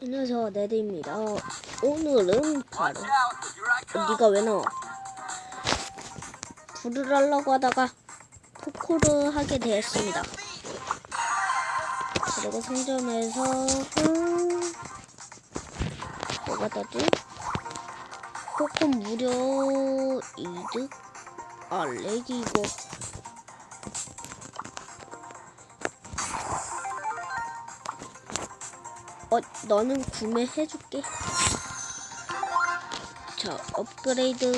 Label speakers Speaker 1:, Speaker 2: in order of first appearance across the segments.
Speaker 1: 안녕하세요 네드입니다. 오늘은 바로 어, 네가 왜 나와? 불을 하려고 하다가 포코를 하게 되었습니다. 그리고 상점에서 음, 뭐가 따지? 포코 무료 이득 아 렉이 이거 어, 너는 구매해줄게. 자, 업그레이드.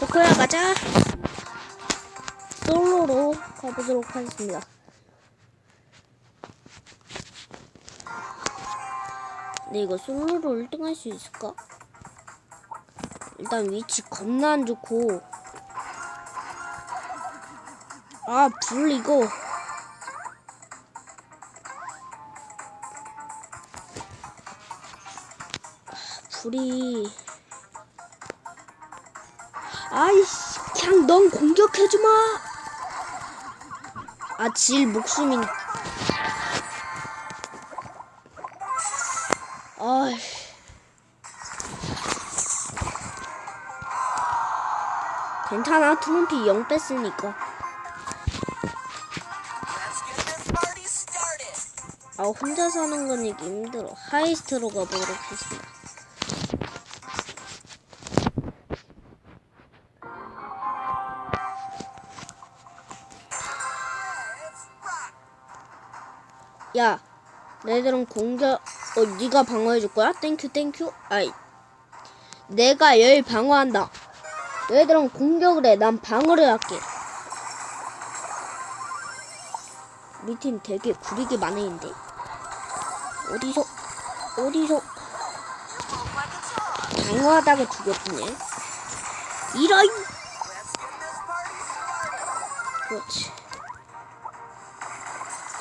Speaker 1: 포코야, 가자. 솔로로 가보도록 하겠습니다. 근데 이거 솔로로 1등 할 수 있을까? 일단 위치 겁나 안 좋고. 아, 불 이거. 불이. 아이씨, 그냥 넌 공격해주마! 아, 질 목숨이. 아이. 괜찮아, 트럼피 0 뺐으니까. 아 혼자 사는 건 이게 힘들어. 하이스트로 가보도록 하겠습니다. 야, 너희들은 공격, 어, 네가 방어해 줄 거야? 땡큐, 땡큐. 아이, 내가 열 방어한다. 너희들은 공격을 해. 난 방어를 할게. 우리 팀 되게 구리게 많은데 어디서 어디서 방어하다가 죽였네. 이라이 그렇지.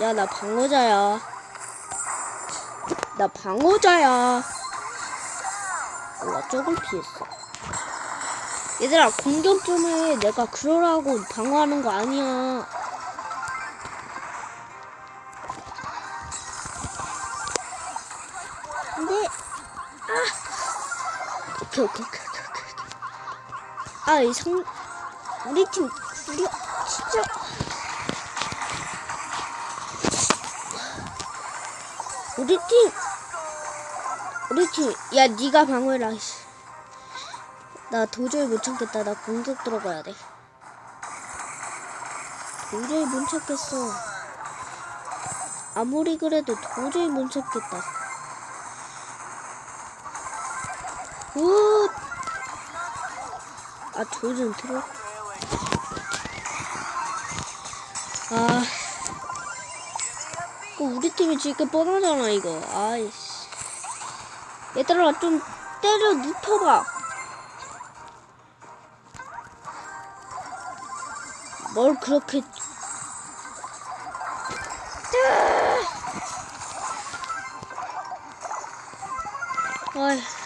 Speaker 1: 야 나 방어자야. 나 방어자야. 와 저걸 피했어. 얘들아 공격 좀 해 내가 그러라고 방어하는 거 아니야 근데 아. 오케이 오케이 오케이 오케이 아이 성 우리 팀 우리 진짜. 우리 팀 우리 팀야 네가 방어해라 씨. 나 도저히 못 참겠다. 나 공격 들어가야 돼. 도저히 못 참겠어. 아무리 그래도 도저히 못 참겠다 굿! 아, 조준 틀어? 아. 그 우리 팀이 지금 뻔하잖아, 이거. 아이씨. 얘들아, 좀 때려 눕혀봐. 뭘 그렇게. 아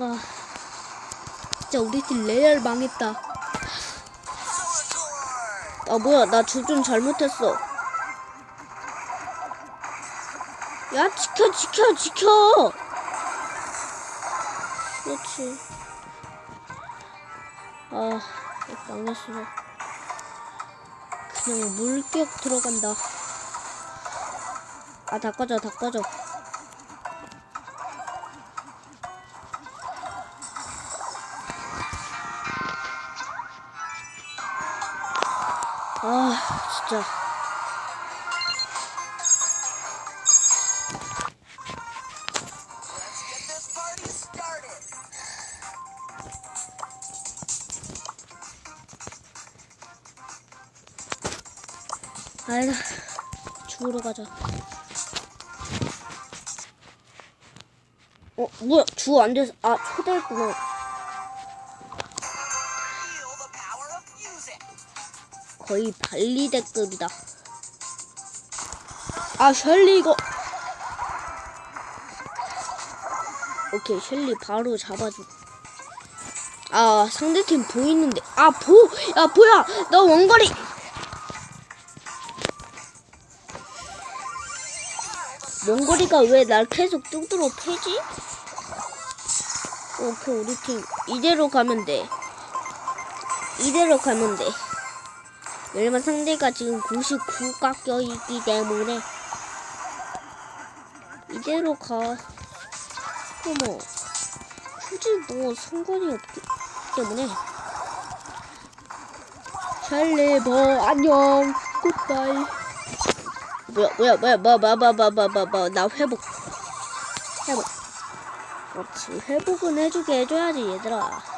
Speaker 1: 이. 아, 진짜 우리 팀 레알 망했다. 아 뭐야 나 조준 잘못했어. 야 지켜 지켜 지켜. 그렇지. 아 망했어. 그냥 물격 들어간다. 아 다 꺼져 다 꺼져. 진짜. 아니다. 죽으러 가자. 어, 뭐야? 주안 돼서, 아, 초대했구나. 거의 발리 댓글이다. 아, 셜리 이거. 오케이, 셜리 바로 잡아줘. 아 상대팀 보이는데 아 보 야 보야 너 원거리 원거리가 왜 날 계속 뚜드러 패지? 오케이 우리 팀 이대로 가면 돼 이대로 가면 돼 왜냐면 상대가 지금 99 깎여 있기 때문에 이대로 가. 어머 굳이 뭐 상관이 없기 때문에. 샬레버 안녕. 굿바이. 뭐야 뭐야 뭐야 뭐뭐뭐뭐뭐뭐나 회복. 회복. 그렇지. 회복은 해주게 해줘야지 얘들아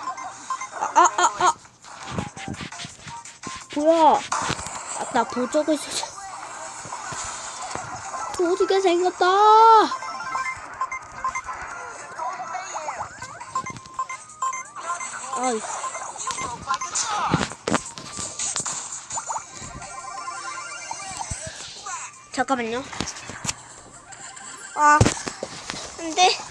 Speaker 1: 뭐야 아, 나 보조고 있어 도지게 생겼다 아이 잠깐만요. 아, 안 돼.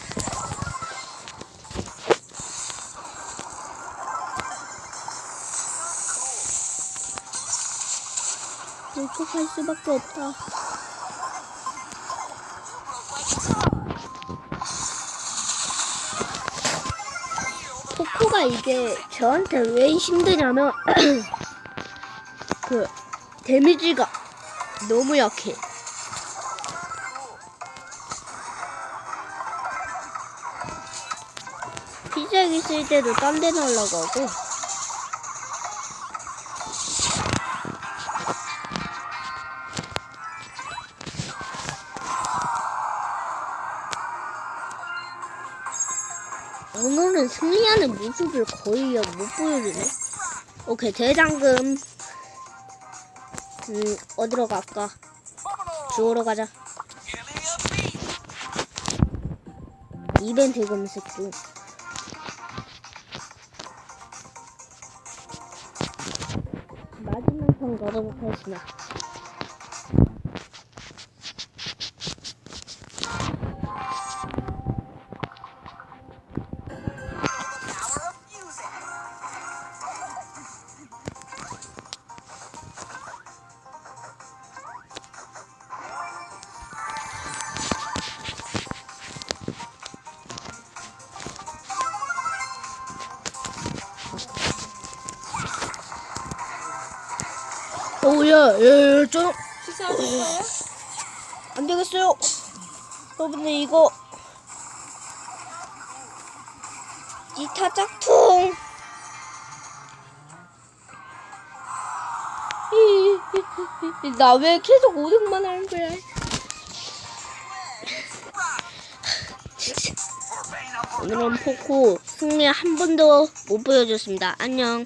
Speaker 1: 갈 수밖에 없다. 포코가 이게 저한테 왜 힘드냐면 그 데미지가 너무 약해. 피자기 있을 때도 딴 데 날라가고. 모습을 거의 못 보여주네. 오케이, 대장금. 음, 어디로 갈까? 주우러 가자. 이벤트 검색 중. 마지막 편 가도록 하겠습니다. 오야, 야, 야, 좀.
Speaker 2: 식사하셨어요?
Speaker 1: 안 되겠어요. 여러분들 이거 기타 짝퉁. 나 왜 계속 5등만 하는 거야? 오늘은 포코 승리 한 번도 못 보여줬습니다. 안녕.